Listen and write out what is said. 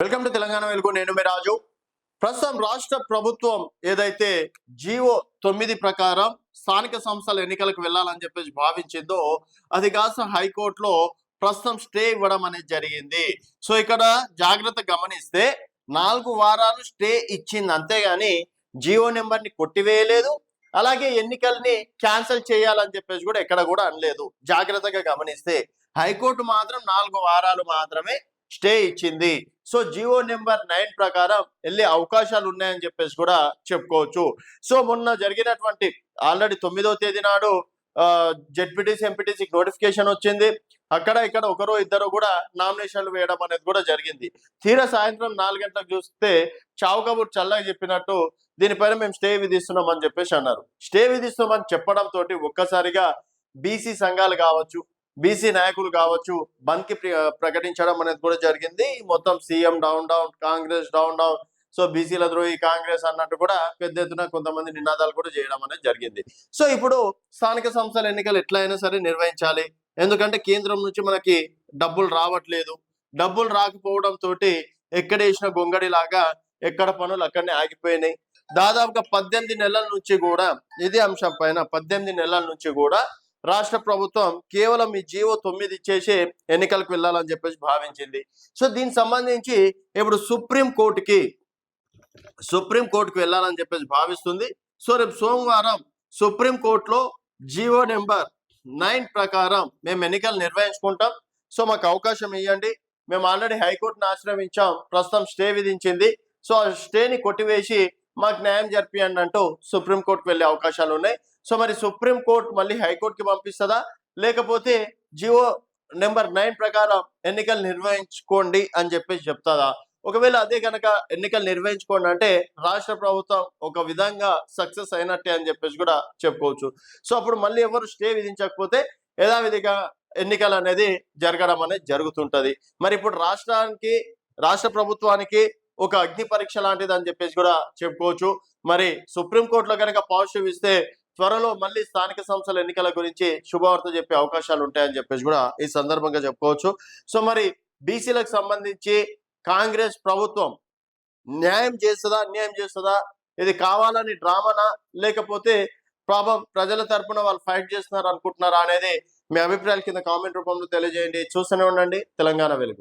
Welcome to Telangana వెలుగు. నేను మీ రాజు. ప్రస్తుతం రాష్ట్ర ప్రభుత్వం ఏదైతే జీవో తొమ్మిది ప్రకారం స్థానిక సంస్థల ఎన్నికలకు వెళ్ళాలని చెప్పేసి భావించిందో అది కాస్త హైకోర్టులో ప్రస్తుతం స్టే ఇవ్వడం అనేది జరిగింది. సో ఇక్కడ జాగ్రత్త గమనిస్తే నాలుగు వారాలు స్టే ఇచ్చింది. అంతేగాని జియో నెంబర్ని కొట్టివేయలేదు. అలాగే ఎన్నికల్ని క్యాన్సిల్ చేయాలని చెప్పేసి కూడా ఎక్కడ కూడా అనలేదు. జాగ్రత్తగా గమనిస్తే హైకోర్టు మాత్రం నాలుగు వారాలు మాత్రమే స్టే ఇచ్చింది. సో జియో నెంబర్ నైన్ ప్రకారం వెళ్ళే అవకాశాలు ఉన్నాయని చెప్పేసి కూడా చెప్పుకోవచ్చు. సో మొన్న జరిగినటువంటి ఆల్రెడీ తొమ్మిదవ తేదీ నాడు జెడ్పీటీసీ ఎంపీటీసీకి నోటిఫికేషన్ వచ్చింది. అక్కడ ఇక్కడ ఒకరు ఇద్దరు కూడా నామినేషన్లు వేయడం అనేది కూడా జరిగింది. తీరా సాయంత్రం నాలుగు గంటలకు చూస్తే చావు కబుర్ చల్లగా చెప్పినట్టు దీనిపైన మేము స్టే విధిస్తున్నాం అని చెప్పేసి అన్నారు. స్టే విధిస్తున్నామని చెప్పడం తోటి ఒక్కసారిగా బీసీ సంఘాలు కావచ్చు బీసీ నాయకులు కావచ్చు బంద్కి ప్రకటించడం అనేది కూడా జరిగింది. మొత్తం CM down down Congress down down so బీసీల ద్రోహి కాంగ్రెస్ అన్నట్టు కూడా పెద్ద ఎత్తున కొంతమంది నినాదాలు కూడా చేయడం అనేది జరిగింది. సో ఇప్పుడు స్థానిక సంస్థల ఎన్నికలు ఎట్లయినా సరే నిర్వహించాలి. ఎందుకంటే కేంద్రం నుంచి మనకి డబ్బులు రావట్లేదు. డబ్బులు రాకపోవడం తోటి ఎక్కడ వేసిన గొంగడి లాగా ఎక్కడ పనులు అక్కడనే ఆగిపోయినాయి. దాదాపుగా పద్దెనిమిది నెలల నుంచి కూడా ఇదే అంశం పైన పద్దెనిమిది నెలల నుంచి కూడా రాష్ట్ర ప్రభుత్వం కేవలం ఈ జీవో తొమ్మిది ఇచ్చేసి ఎన్నికలకు వెళ్ళాలని చెప్పేసి భావించింది. సో దీనికి సంబంధించి ఇప్పుడు సుప్రీం కోర్టుకి సుప్రీం కోర్టుకి వెళ్ళాలని చెప్పేసి భావిస్తుంది. సో రేపు సోమవారం సుప్రీం కోర్టులో జీవో నెంబర్ నైన్ ప్రకారం మేము ఎన్నికలు నిర్వహించుకుంటాం. సో మాకు అవకాశం ఇవ్వండి మేము ఆల్రెడీ హైకోర్టును ఆశ్రమించాం ప్రస్తుతం స్టే విధించింది. సో ఆ స్టేని కొట్టివేసి మాకు న్యాయం జరిపియండి అంటూ సుప్రీంకోర్టుకు వెళ్ళే అవకాశాలు ఉన్నాయి. సో మరి సుప్రీం కోర్టు మళ్ళీ హైకోర్టుకి పంపిస్తుందా? లేకపోతే జియో నెంబర్ నైన్ ప్రకారం ఎన్నికలు నిర్వహించుకోండి అని చెప్పేసి చెప్తాదా? ఒకవేళ అదే కనుక ఎన్నికలు నిర్వహించుకోండి అంటే రాష్ట్ర ప్రభుత్వం ఒక విధంగా సక్సెస్ అయినట్టే అని చెప్పేసి కూడా చెప్పుకోవచ్చు. సో అప్పుడు మళ్ళీ ఎవరు స్టే విధించకపోతే యథావిధిగా ఎన్నికలు అనేది జరగడం అనేది జరుగుతుంటది. మరి ఇప్పుడు రాష్ట్రానికి రాష్ట్ర ప్రభుత్వానికి ఒక అగ్ని పరీక్ష లాంటిది అని చెప్పేసి కూడా చెప్పుకోవచ్చు. మరి సుప్రీంకోర్టులో కనుక పాజిటివ్ ఇస్తే త్వరలో మళ్ళీ స్థానిక సంస్థల ఎన్నికల గురించి శుభవార్త చెప్పే అవకాశాలు ఉంటాయని చెప్పేసి కూడా ఈ సందర్భంగా చెప్పుకోవచ్చు. సో మరి బీసీలకు సంబంధించి కాంగ్రెస్ ప్రభుత్వం న్యాయం చేస్తుందా అన్యాయం చేస్తుందా? ఇది కావాలని డ్రామానా? లేకపోతే పాపం ప్రజల తరపున వాళ్ళు ఫైట్ చేస్తున్నారు అనుకుంటున్నారా అనేది మీ అభిప్రాయాల కింద కామెంట్ రూపంలో తెలియజేయండి. చూస్తూనే ఉండండి. తెలంగాణ వెలుగు.